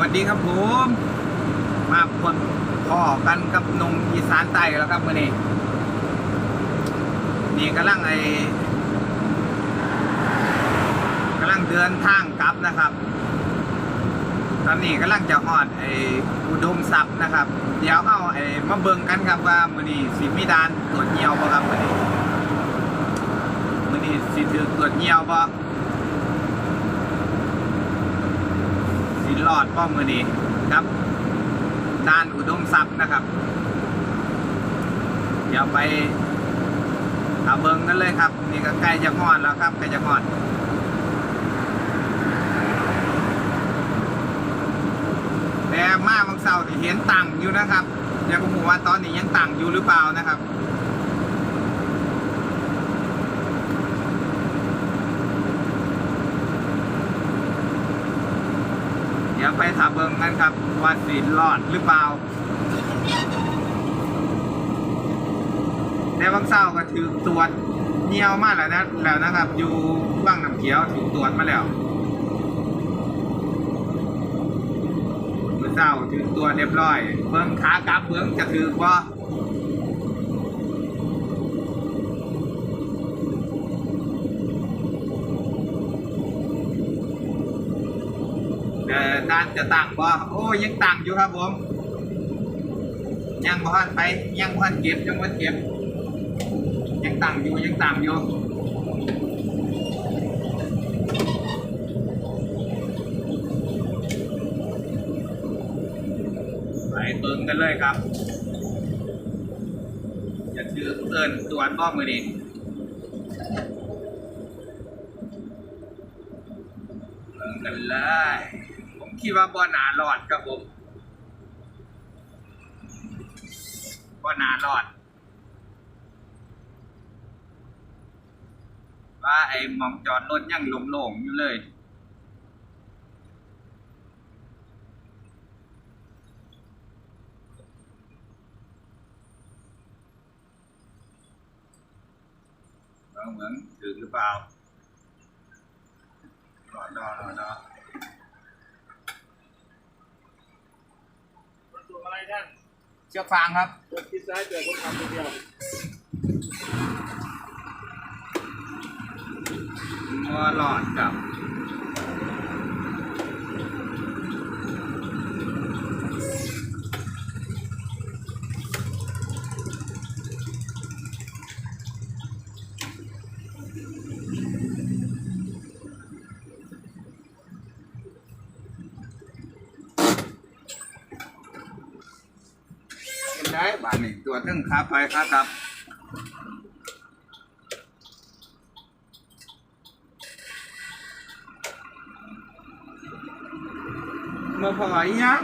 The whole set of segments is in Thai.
วัสดีครับผม มาพบพ่อกันกับนงอีสานใต้แล้วครับมื่อนี้นี่กำลังไอกำลังเดินทางกลับนะครับ ตอนนี้กำลังจะหอดไออุดมทรัพย์นะครับ เดี๋ยวเอาไอมาเบิ่งกันครับว่ามื่อนี้สิมีดานตรวจเงียวบ่ครับมื่อนี้มื่อนี้สิถือตรวจเงียวบ่ สิรอดป้อมมือนี้ครับด้านอุดมทรัพย์นะครับ เดี๋ยวไปเอาเบิงกันเลยครับ นี่ก็ใกล้จะหอดแล้วครับใกล้จะหอดแต่มาบางเสาร์ที่เห็นตังอยู่นะครับเดี๋ยวผมว่าตอนนี้ยังตังอยู่หรือเปล่านะครับ ดี๋ยวไปถามเบิงกันครับว่าสิรอดหรือเปล่าแต่บางเศร้าก็ถือตรวจเงียวมากแล้วนะแล้วนะครับ อยู่ว่างน้ำเขียวถูกตรวจมาแล้วเมื่อเศร้าถือตัวเรียบร้อย เบิ้งขากลับเบิ้งจะถือว่าานจะต่างบ่โอ้ยังต่างอยู่ครับผมยังบ่ทันไปยังบ่ทันเก็บยังบ่ทันเก็บยังต่างอยู่ยังต่างอยู่ไปเบิ่งกันเลยครับจะถือเอินตรวจบ้อมือนี้เบิ่งกันเลย คิดว่าบ่หนารอดครับผมบ่หนารอด ว่าไอ้มองจอดรถยังโลงๆอยู่เลยเหมือนถือหรือเปล่ารอรอรอรอ ตัวอะไร ท่านเชือกฟางครับเปิดทิศซ้ายเปิดคนขับคนเดียวมัวหลอดกับ บาทนี่ตัวตึ้งขาไปขากลับมาพออีหยัง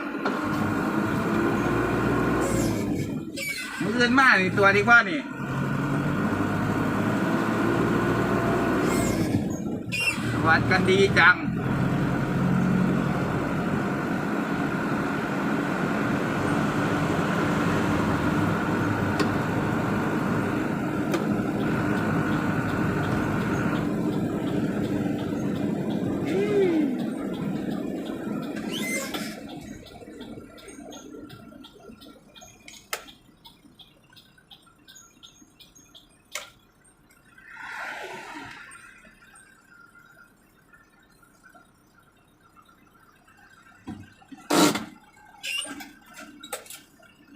มืออื่นมากนี่ตัวดีกว่านี่วัดกันดีจัง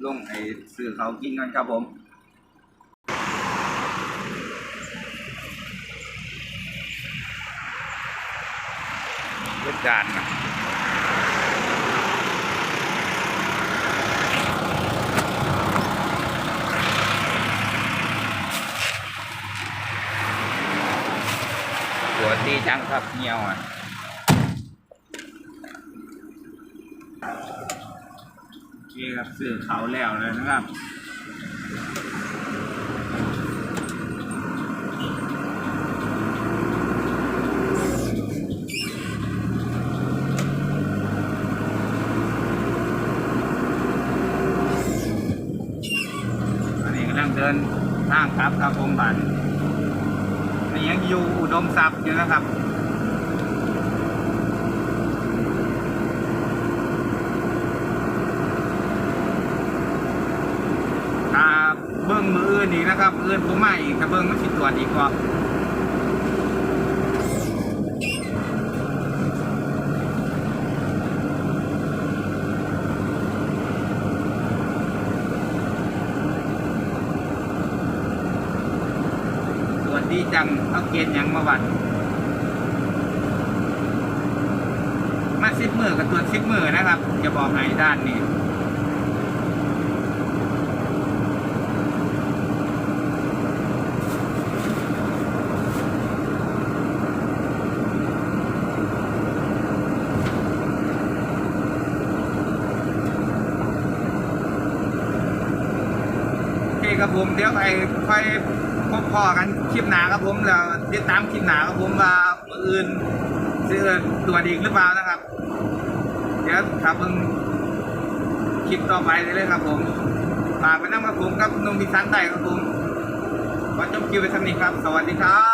ลงไอ้ซื้อเขากินกันครับผมเวทจานนะตัวดีจังครับเงี้ยวอะ นี่ครับซื้อเขาแล้วเลยนะครับอันนี้กำลังเดินทางครับครับผมบันนี่ยังอยู่อุดมทรัพย์อยู่นะครับ นะครับเอื่นผมมาอีกกระเบื้องมันสิตรวจอีกว่าตรวจดีจังเอาเกณฑ์ยังมาวัดมาซิปมือกับตัวซิปมือนะครับ จะบอกให้ด้านนี้ ครับผมเดี๋ยวไปค่อยพบพอกันคลิปหนาครับผมแล้วติดตามคลิปหนาครับผมว่ามืออื่นจะเอิ้นตัวจอีกหรือเปล่านะครับ เดี๋ยวครับมึงคลิปต่อไปเลยครับผมฝากไปนั่งกับผมกับนุ่มพิสันไต่ครับผมขอจบคิวไปสำนีครับ สวัสดีครับ